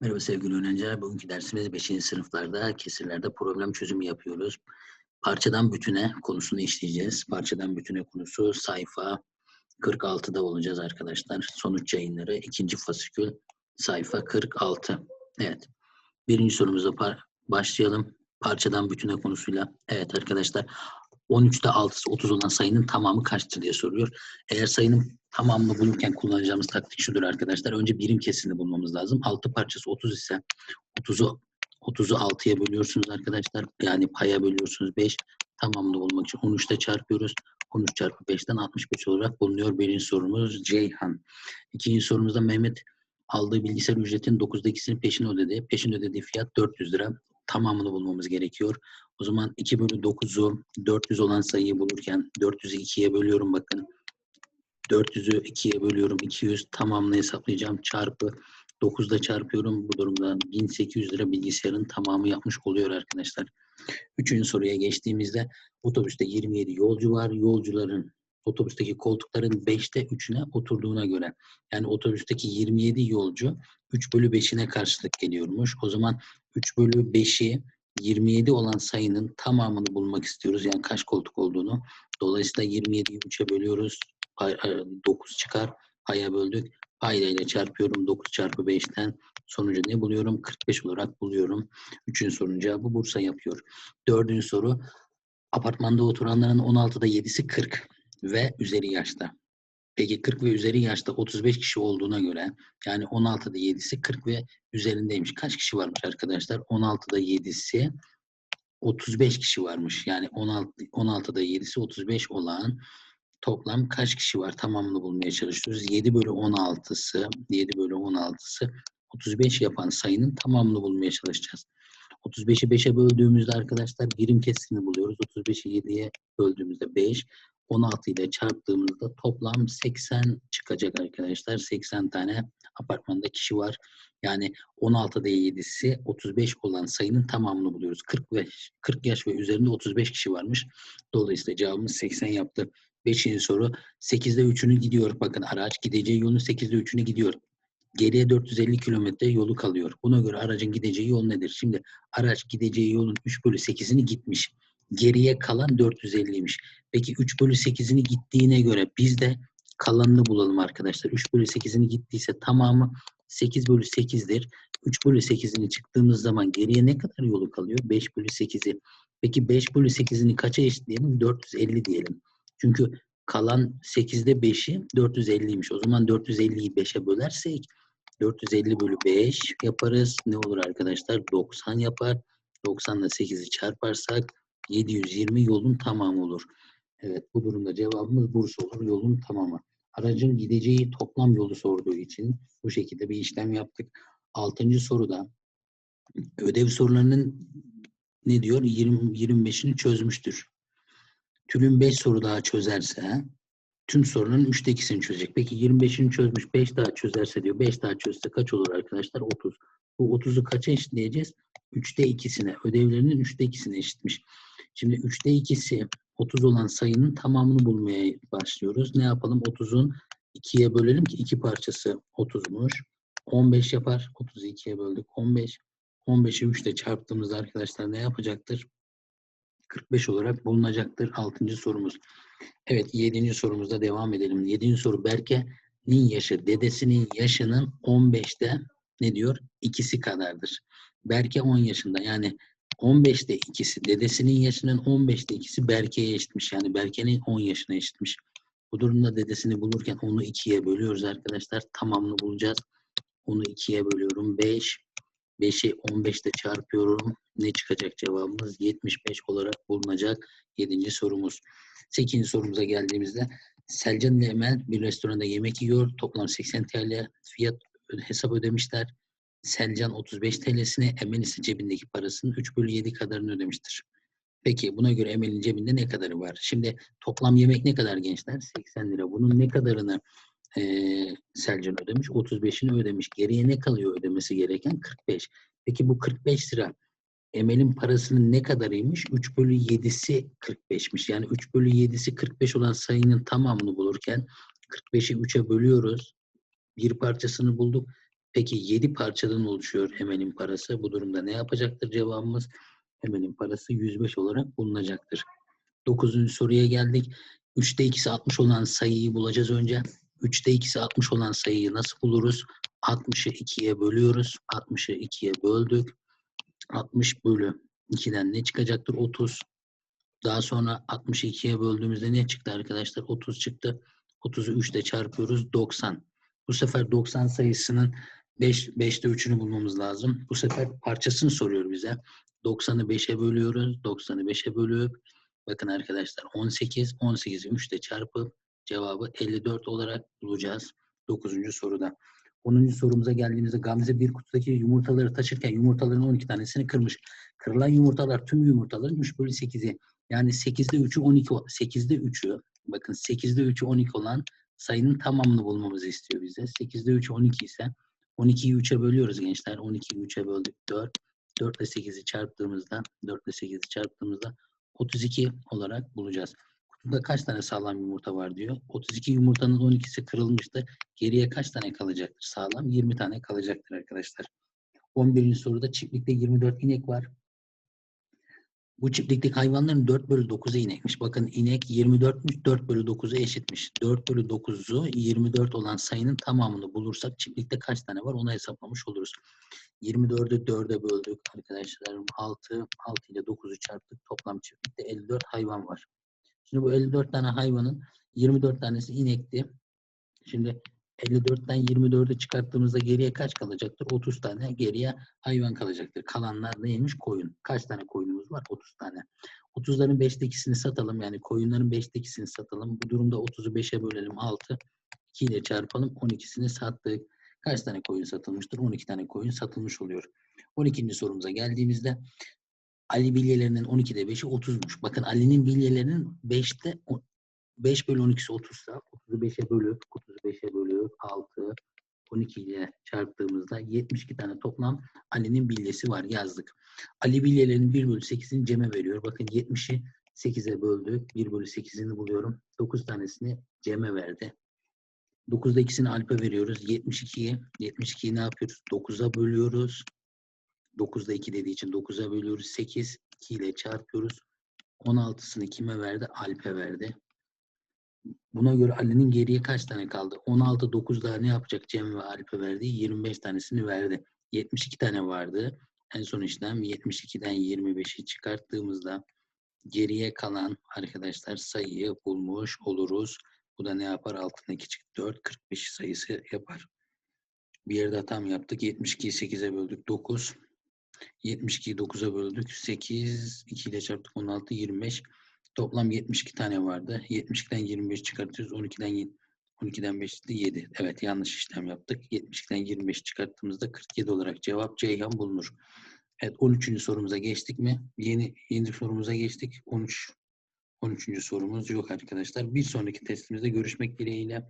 Merhaba sevgili öğrenciler. Bugünkü dersimiz 5. sınıflarda kesirlerde problem çözümü yapıyoruz. Parçadan bütüne konusunu işleyeceğiz. Parçadan bütüne konusu sayfa 46'da olacağız arkadaşlar. Sonuç yayınları ikinci fasikül sayfa 46. Evet. Birinci sorumuza par- başlayalım. Parçadan bütüne konusuyla. Evet arkadaşlar 13'te 6'sı 30 olan sayının tamamı kaçtır diye soruyor. Eğer sayının tamamını bulurken kullanacağımız taktik şudur arkadaşlar. Önce birim kesini bulmamız lazım. 6 parçası 30 ise 30'u 30'u 6'ya bölüyorsunuz arkadaşlar. Yani paya bölüyorsunuz 5. Tamamını bulmak için 13'te çarpıyoruz. 13 çarpı 5'ten 65 olarak bulunuyor. Birinci sorumuz Ceyhan. İkinci sorumuzda Mehmet aldığı bilgisayar ücretinin 9'da ikisini peşin ödedi. Peşin ödediği fiyat 400 lira. Tamamını bulmamız gerekiyor. O zaman 2 bölü 9'u 400 olan sayıyı bulurken 400'ü 2'ye bölüyorum bakın. 400'ü 2'ye bölüyorum. 200 tamamını hesaplayacağım. Çarpı 9'da çarpıyorum. Bu durumda 1800 lira bilgisayarın tamamı yapmış oluyor arkadaşlar. Üçüncü soruya geçtiğimizde otobüste 27 yolcu var. Yolcuların otobüsteki koltukların 5'te 3'üne oturduğuna göre yani otobüsteki 27 yolcu 3 bölü 5'ine karşılık geliyormuş. O zaman 3 bölü 5'i 27 olan sayının tamamını bulmak istiyoruz. Yani kaç koltuk olduğunu. Dolayısıyla 27'yi 3'e bölüyoruz. 9 çıkar. Paya böldük. Payda ile çarpıyorum. 9 çarpı 5'ten sonucu ne buluyorum? 45 olarak buluyorum. Üçüncü sorunun cevabı Bursa yapıyor. Dördüncü soru. Apartmanda oturanların 16'da 7'si 40 ve üzeri yaşta. Peki 40 ve üzeri yaşta 35 kişi olduğuna göre yani 16'da 7'si 40 ve üzerindeymiş. Kaç kişi varmış arkadaşlar? 16'da 7'si 35 kişi varmış. Yani 16 16'da 7'si 35 olan toplam kaç kişi var? Tamamını bulmaya çalışıyoruz. 7 bölü 16'sı 7 bölü 16'sı 35 yapan sayının tamamını bulmaya çalışacağız. 35'i 5'e böldüğümüzde arkadaşlar birim kesini buluyoruz. 35'i 7'ye böldüğümüzde 5. 16 ile çarptığımızda toplam 80 çıkacak arkadaşlar. 80 tane apartmanda kişi var. Yani 16'da 7'si 35 olan sayının tamamını buluyoruz. 45, 40 yaş ve üzerinde 35 kişi varmış. Dolayısıyla cevabımız 80 yaptı. Beşinci soru. 8'de 3'ünü gidiyor. Bakın araç gideceği yolun 8'de 3'ünü gidiyor. Geriye 450 kilometre yolu kalıyor. Buna göre aracın gideceği yol nedir? Şimdi araç gideceği yolun 3 bölü 8'ini gitmiş. Geriye kalan 450'ymiş. Peki 3 bölü 8'ini gittiğine göre biz de kalanını bulalım arkadaşlar. 3 bölü 8'ini gittiyse tamamı 8 bölü 8'dir. 3 bölü 8'ini çıktığımız zaman geriye ne kadar yolu kalıyor? 5 bölü 8'i. Peki 5 bölü 8'ini kaça eşitleyelim? 450 diyelim. Çünkü kalan 8'de 5'i 450'ymiş. O zaman 450'yi 5'e bölersek 450 bölü 5 yaparız. Ne olur arkadaşlar? 90 yapar. 90 ile 8'i çarparsak 720 yolun tamamı olur. Evet bu durumda cevabımız Bursa olur. Yolun tamamı. Aracın gideceği toplam yolu sorduğu için bu şekilde bir işlem yaptık. Altıncı soruda ödev sorularının ne diyor? 20, 25'ini çözmüştür. Tülün 5 soru daha çözerse tüm sorunun 3'te 2'sini çözecek. Peki 25'ini çözmüş 5 daha çözerse diyor. 5 daha çözse kaç olur arkadaşlar? 30. Bu 30'u kaça eşitleyeceğiz? 3'te 2'sine. Ödevlerinin 3'te 2'sine eşitmiş. Şimdi 3'te 2'si 30 olan sayının tamamını bulmaya başlıyoruz. Ne yapalım? 30'un 2'ye bölelim ki 2 parçası 30'muş. 15 yapar. 30'u 2'ye böldük. 15. 15'i 3 ile çarptığımızda arkadaşlar ne yapacaktır? 45 olarak bulunacaktır. 6. sorumuz. Evet 7. sorumuzda devam edelim. 7. soru Berke'nin yaşı dedesinin yaşının 15'te ne diyor? İkisi kadardır. Berke 10 yaşında yani 15'te ikisi dedesinin yaşının 15'te ikisi Berke'ye eşitmiş. Yani Berke'nin 10 yaşına eşitmiş. Bu durumda dedesini bulurken onu 2'ye bölüyoruz arkadaşlar. Tamamını bulacağız. Onu 2'ye bölüyorum. 5. 5'i 15'te çarpıyorum. Ne çıkacak cevabımız? 75 olarak bulunacak 7. sorumuz. 8. sorumuza geldiğimizde Selcan ile Emel bir restoranda yemek yiyor. Toplam 80 TL fiyat hesap ödemişler. Selcan 35 TL'sini, Emel ise cebindeki parasının 3 bölü 7 kadarını ödemiştir. Peki buna göre Emel'in cebinde ne kadarı var? Şimdi toplam yemek ne kadar gençler? 80 lira. Bunun ne kadarını e, Selcan ödemiş? 35'ini ödemiş. Geriye ne kalıyor ödemesi gereken? 45. Peki bu 45 lira Emel'in parasının ne kadarıymış? 3 bölü 7'si 45'miş. Yani 3 bölü 7'si 45 olan sayının tamamını bulurken 45'i 3'e bölüyoruz. Bir parçasını bulduk. Peki 7 parçadan oluşuyor hemenin parası. Bu durumda ne yapacaktır cevabımız? Hemenin parası 105 olarak bulunacaktır. 9. soruya geldik. 3'te 2'si 60 olan sayıyı bulacağız önce. 3'te 2'si 60 olan sayıyı nasıl buluruz? 60'ı 2'ye bölüyoruz. 60'ı 2'ye böldük. 60 bölü 2'den ne çıkacaktır? 30. Daha sonra 60'ı 2'ye böldüğümüzde ne çıktı arkadaşlar? 30 çıktı. 30'u 3 ile çarpıyoruz. 90. Bu sefer 90 sayısının 5, 5'te 3'ünü bulmamız lazım. Bu sefer parçasını soruyor bize. 90'ı 5'e bölüyoruz. 90'ı 5'e bölüp bakın arkadaşlar 18. 18'i 3 ile çarpıp cevabı 54 olarak bulacağız. 9. soruda. 10. sorumuza geldiğimizde Gamze bir kutudaki yumurtaları taşırken yumurtaların 12 tanesini kırmış. Kırılan yumurtalar tüm yumurtaların 3 bölü 8'i. Yani 8'de 3'ü 12, o- 8'de 3'ü bakın 8'de 3'ü 12 olan sayının tamamını bulmamızı istiyor bize. 8'de 3'ü 12 ise 12'yi 3'e bölüyoruz gençler. 12'yi 3'e böldük 4. 4 ile 8'i çarptığımızda 4 ile 8'i çarptığımızda 32 olarak bulacağız. Kutuda kaç tane sağlam yumurta var diyor. 32 yumurtanın 12'si kırılmıştı. Geriye kaç tane kalacaktır sağlam? 20 tane kalacaktır arkadaşlar. 11. soruda çiftlikte 24 inek var. Bu çiftlikteki hayvanların 4 bölü 9'u inekmiş. Bakın inek 24'müş, 4 bölü 9'u eşitmiş. 4 bölü 9'u 24 olan sayının tamamını bulursak çiftlikte kaç tane var onu hesaplamış oluruz. 24'ü 4'e böldük arkadaşlar. 6, 6 ile 9'u çarptık. Toplam çiftlikte 54 hayvan var. Şimdi bu 54 tane hayvanın 24 tanesi inekti. Şimdi 54'ten 24'ü çıkarttığımızda geriye kaç kalacaktır? 30 tane geriye hayvan kalacaktır. Kalanlar neymiş? Koyun. Kaç tane koyunumuz var? 30 tane. 30'ların 5'te 2'sini satalım. Yani koyunların 5'te 2'sini satalım. Bu durumda 30'u 5'e bölelim. 6. 2 ile çarpalım. 12'sini sattık. Kaç tane koyun satılmıştır? 12 tane koyun satılmış oluyor. 12. sorumuza geldiğimizde Ali bilyelerinin 12'de 5'i 30'muş. Bakın Ali'nin bilyelerinin 5'te 5 bölü 12'si 30 ise 30'u 5'e bölüp 30'u 5'e bölüp 6 12 ile çarptığımızda 72 tane toplam Ali'nin bilyesi var yazdık. Ali bilyelerinin 1 bölü 8'ini Cem'e veriyor. Bakın 70'i 8'e böldük. 1 bölü 8'ini buluyorum. 9 tanesini Cem'e verdi. 9'da ikisini Alp'e veriyoruz. 72'yi 72'yi ne yapıyoruz? 9'a bölüyoruz. 9'da 2 dediği için 9'a bölüyoruz. 8 2 ile çarpıyoruz. 16'sını kime verdi? Alp'e verdi. Buna göre Ali'nin geriye kaç tane kaldı? 16, 9 daha ne yapacak Cem ve Alp'e verdiği 25 tanesini verdi. 72 tane vardı. En son işlem 72'den 25'i çıkarttığımızda geriye kalan arkadaşlar sayıyı bulmuş oluruz. Bu da ne yapar? Altına 2 çıktı 4, 45 sayısı yapar. Bir yerde tam yaptık. 72'yi 8'e böldük 9. 72'yi 9'a böldük 8. 2 ile çarptık 16, 25. Toplam 72 tane vardı. 72'den 25 çıkartıyoruz. 12'den ye- 12'den 5 de 7. Evet yanlış işlem yaptık. 72'den 25 çıkarttığımızda 47 olarak cevap Ceyhan bulunur. Evet 13. sorumuza geçtik mi? Yeni yeni sorumuza geçtik. 13 13. sorumuz yok arkadaşlar. Bir sonraki testimizde görüşmek dileğiyle.